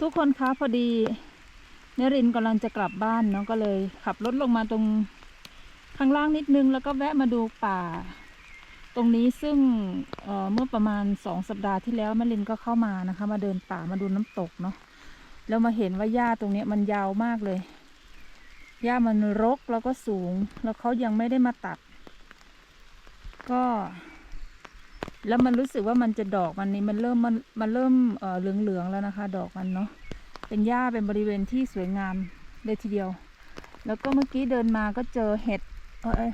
ทุกคนคะพอดีเนรินกำลังจะกลับบ้านเนาะก็เลย ขับรถลงมาตรงข้างล่างนิดนึง แล้วก็แวะมาดูป่า ตรงนี้ซึ่งเเมื่อประมาณสองสัปดาห์ที่แล้วแม่ลินก็เข้ามานะคะ มาเดินป่ามาดูน้ำตกเนาะแล้วมาเห็นว่าหญ้าตรงเนี้ยมันยาวมากเลยหญ้ามันรกแล้วก็สูง แล้วเขายังไม่ได้มาตัด ก็ แล้วมันรู้สึกว่ามันจะดอกมันนี่มันเริ่มมันมันเริ่มเอ่อเหลืองๆแล้วนะคะ ดอกมันเนาะ เป็นหญ้าเป็นบริเวณที่สวยงามเลยทีเดียว แล้วก็เมื่อกี้เดินมาก็เจอเห็ดเออ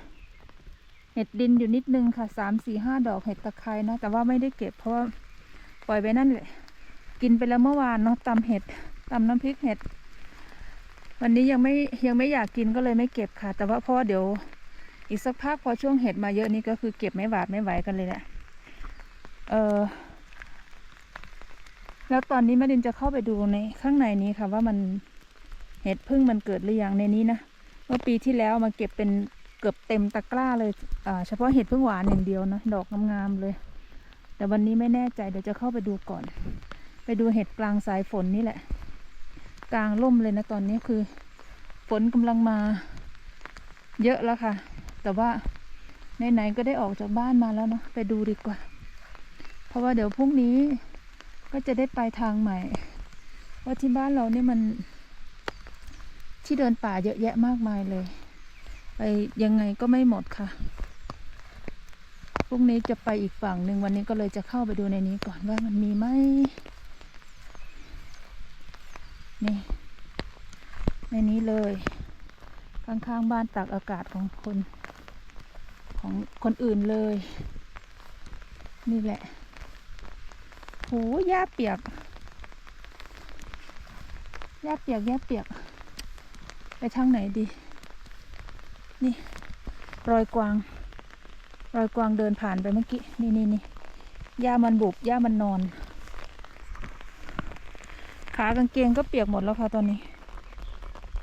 เห็ดดินอยู่นิดนึงค่ะสามสี่ห้าดอกเห็ดตะไคร้นะ แต่ว่าไม่ได้เก็บเพราะว่าปล่อยไปนั่นแหละกินไปแล้วเมื่อวานเนาะตำเห็ดตำน้ำพริกเห็ด วันนี้ยังไม่ยังไม่อยากกินก็เลยไม่เก็บค่ะ แต่ว่าเพราะว่าเดี๋ยวอีกสักพักพอช่วงเห็ดมาเยอะนี่ก็คือเก็บไม่หวาดไม่ไหวกันเลยแหละ เออ แล้วตอนนี้แม่ดินจะเข้าไปดูในข้างในนี้ค่ะ ว่ามันเห็ดพึ่งมันเกิดหรือยังในนี้นะเมื่อปีที่แล้วมาเก็บเป็นเกือบเต็มตะกร้าเลยเฉพาะเห็ดพึ่งหวานอย่างเดียวนะดอกงามๆเลย แต่วันนี้ไม่แน่ใจเดี๋ยวจะเข้าไปดูก่อน ไปดูเห็ดกลางสายฝนนี่แหละ กลางร่มเลยนะตอนนี้คือ ฝนกำลังมาเยอะแล้วค่ะ แต่ว่าไหนๆก็ได้ออกจากบ้านมาแล้วเนาะไปดูดีกว่า เพราะว่าเดี๋ยวพรุ่งนี้ ก็จะได้ไปทางใหม่ ว่าที่บ้านเราเนี่ยมัน ที่เดินป่าเยอะแยะมากมายเลย ไปยังไงก็ไม่หมดค่ะพรุ่งนี้จะไปอีกฝั่งหนึ่งวันนี้ก็เลยจะเข้าไปดูในนี้ก่อนว่ามันมีไหมนี่ในนี้เลย ข้างๆบ้านตากอากาศของคน ของคนอื่นเลย นี่แหละ หหญ้าเปียกหญ้าเปียกหญ้าเปียก ไปทางไหนดี นี่ รอยกวาง รอยกวางเดินผ่านไปเมื่อกี้ นี่นี่นี่หญ้ามันบุบหญ้ามันนอน ขากางเกงก็เปียกหมดแล้วค่ะตอนนี้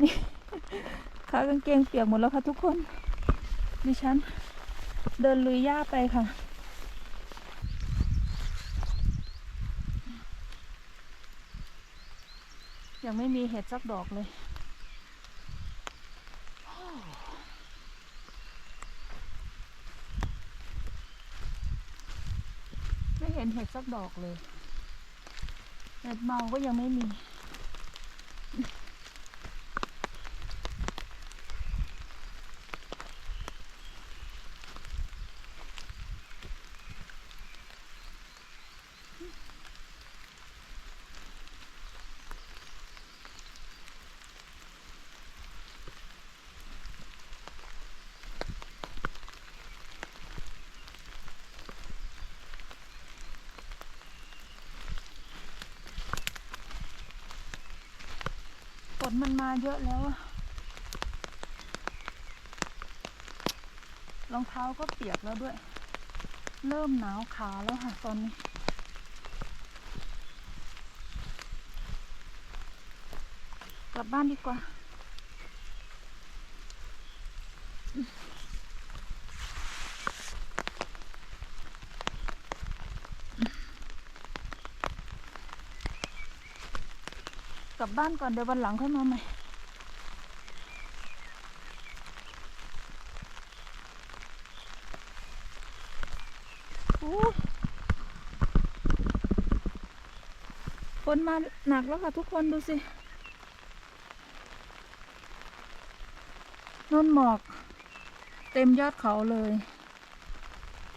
นี่ขากางเกงเปียกหมดแล้วค่ะทุกคน ดิฉัน เดินลุยหญ้าไปค่ะ ยังไม่มีเห็ดสักดอกเลยไม่เห็นเห็ดสักดอกเลย เห็ดเมาก็ยังไม่มี นมันมาเยอะแล้ว รองเท้าก็เปียกแล้วด้วย เริ่มหนาวขาแล้วค่ะตอนนี้ กลับบ้านดีกว่า ลับบ้านก่อนเดี๋ยววันหลังค่อยมาใหม่ฝนมาหนักแล้วค่ะทุกคนดูสินนหมอก เต็มยอดเขาเลย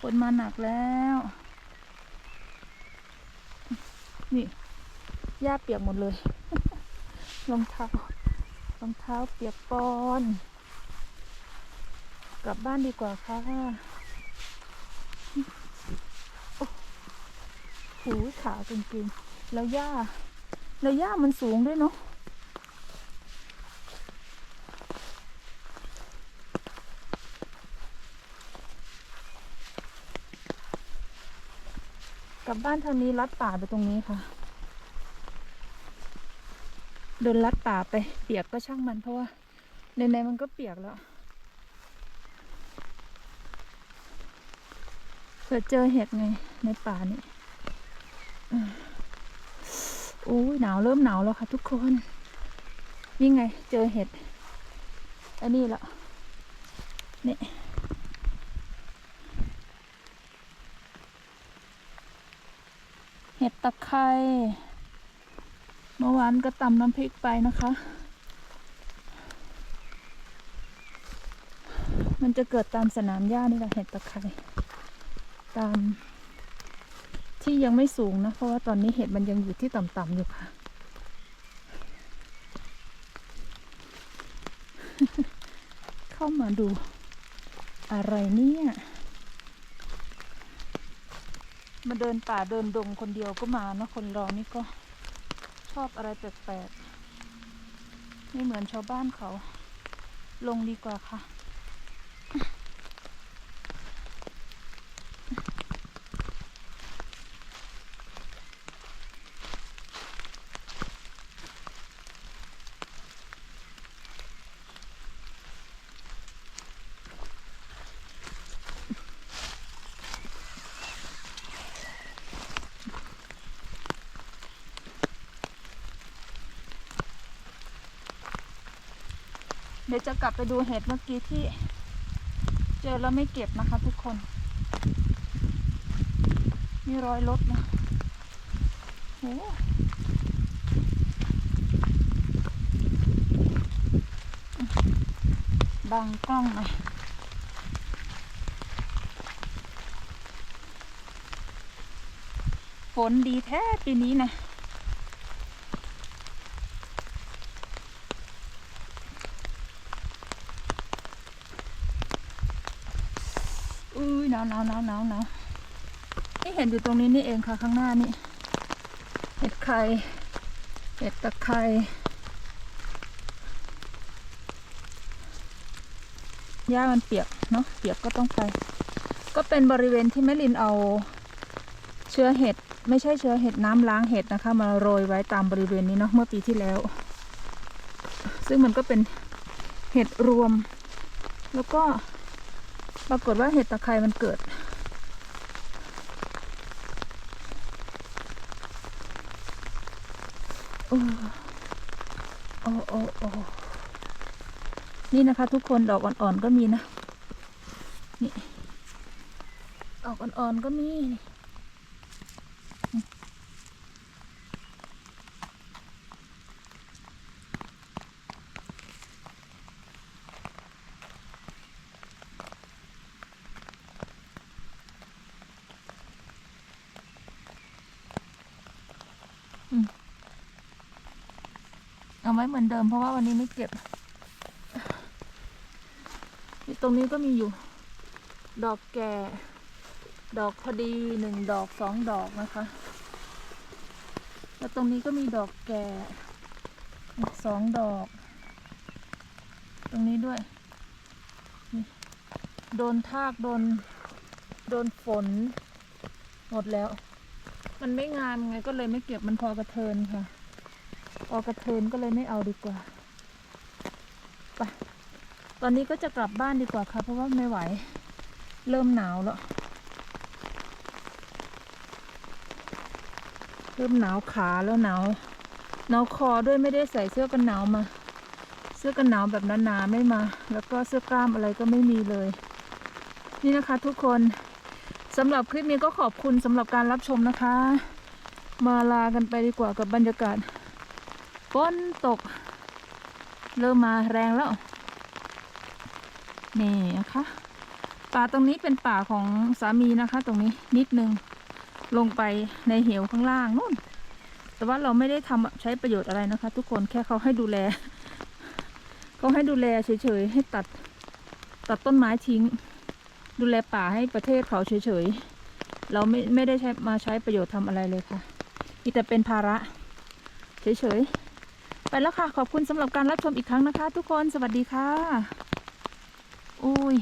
ฝนมาหนักแล้ว นี่หญ้าเปียกหมดเลย รองเท้ารองเท้าเปียกปอน กลับบ้านดีกว่าค่ะโอ้ขาจริงๆแล้วหญ้า แล้วหญ้ามันสูงด้วยเนาะกลับบ้านทางนี้ลัดป่าไปตรงนี้ค่ะ เดินลัดป่าไป เปียกก็ช่างมันเพราะว่าในๆมันก็เปียกแล้วเผื่อเจอเห็ดไงในป่านี่อืมโอ้ยหนาวเริ่มหนาวแล้วค่ะ ทุกคนนี่ไง เจอเห็ดอันนี้ละนี่เห็ดตะไคร้ เมื่อวานก็ตำน้ำพริกไปนะคะ มันจะเกิดตามสนามหญ้านี่แหละเห็ดตะไคร้ตาม ที่ยังไม่สูงนะ เพราะว่าตอนนี้เห็ดมันยังอยู่ที่ต่ำๆอยู่ค่ะ เข้ามาดู อะไรเนี่ยมาเดินป่าเดินดงคนเดียวก็มาเนอะคนเรานี่ก็ อบอะไรแปลกๆไม่เหมือนชาวบ้านเขา ลงดีกว่าค่ะ เดี๋ยวจะกลับไปดูเห็ดเมื่อกี้ที่ เจอแล้วไม่เก็บนะคะทุกคน มีรอยรถนะโหบังกล้องหน่อยฝนดีแท้ปีนี้นะ อุ้ย หนาวหนาวหนาวหนาวหนาวนี่เห็นอยู่ตรงนี้นี่เองค่ะข้างหน้านี่ เห็ดไข่ เห็ดตะไคร้หญ้ามันเปียกเนาะ เปียกก็ต้องไป ก็เป็นบริเวณที่แม่ลินเอาเชื้อเห็ด ไม่ใช่เชื้อเห็ดน้ำล้างเห็ดนะคะ มาโรยไว้ตามบริเวณนี้เนาะเมื่อปีที่แล้ว ซึ่งมันก็เป็นเห็ดรวม แล้วก็ ปรากฏว่าเห็ดตะไคร้มันเกิด โอ้โอ้โอ้โอ้นี่นะคะทุกคนดอกอ่อนๆก็มีนะ นี่ ดอกอ่อนๆก็มี ไว้เหมือนเดิมเพราะว่าวันนี้ไม่เก็บนี่ตรงนี้ก็มีอยู่ ดอกแก่ ดอกพอดีหนึ่งดอกสองดอกนะคะ แล้วตรงนี้ก็มีดอกแก่อีกสองดอก ตรงนี้ด้วย โดนทากโดน โดนฝน หมดแล้ว มันไม่งามไงก็เลยไม่เก็บมันพอกระเทินค่ะ ออกกระเทินก็เลยไม่เอาดีกว่าไปตอนนี้ก็จะกลับบ้านดีกว่าค่ะ เพราะว่าไม่ไหว เริ่มหนาวแล้วเริ่มหนาวขาแล้วหนาวหนาวคอด้วยไม่ได้ใส่เสื้อกันหนาวมา เสื้อกันหนาวแบบหนาๆไม่มา แล้วก็เสื้อกล้ามอะไรก็ไม่มีเลย นี่นะคะ ทุกคนสำหรับคลิปนี้ก็ขอบคุณสำหรับการรับชมนะคะ มาลากันไปดีกว่ากับบรรยากาศ ฝนตก เริ่มมาแรงแล้ว นี่นะคะป่าตรงนี้เป็นป่าของสามีนะคะ ตรงนี้นิดนึงลงไปในเหวข้างล่างนู่น แต่ว่าเราไม่ได้ทำใช้ประโยชน์อะไรนะคะ ทุกคนแค่เขาให้ดูแลเขาให้ดูแลเฉยๆให้ตัดตัดต้นไม้ทิ้ง ดูแลป่าให้ประเทศเขาเฉยๆเราไม่ไม่ได้ใช้มาใช้ประโยชน์ทำอะไรเลยค่ะมีแต่เป็นภาระเฉยๆ ไปแล้วค่ะ ขอบคุณสำหรับการรับชมอีกครั้งนะคะ ทุกคนสวัสดีค่ะ อุ้ย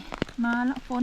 มาละฝน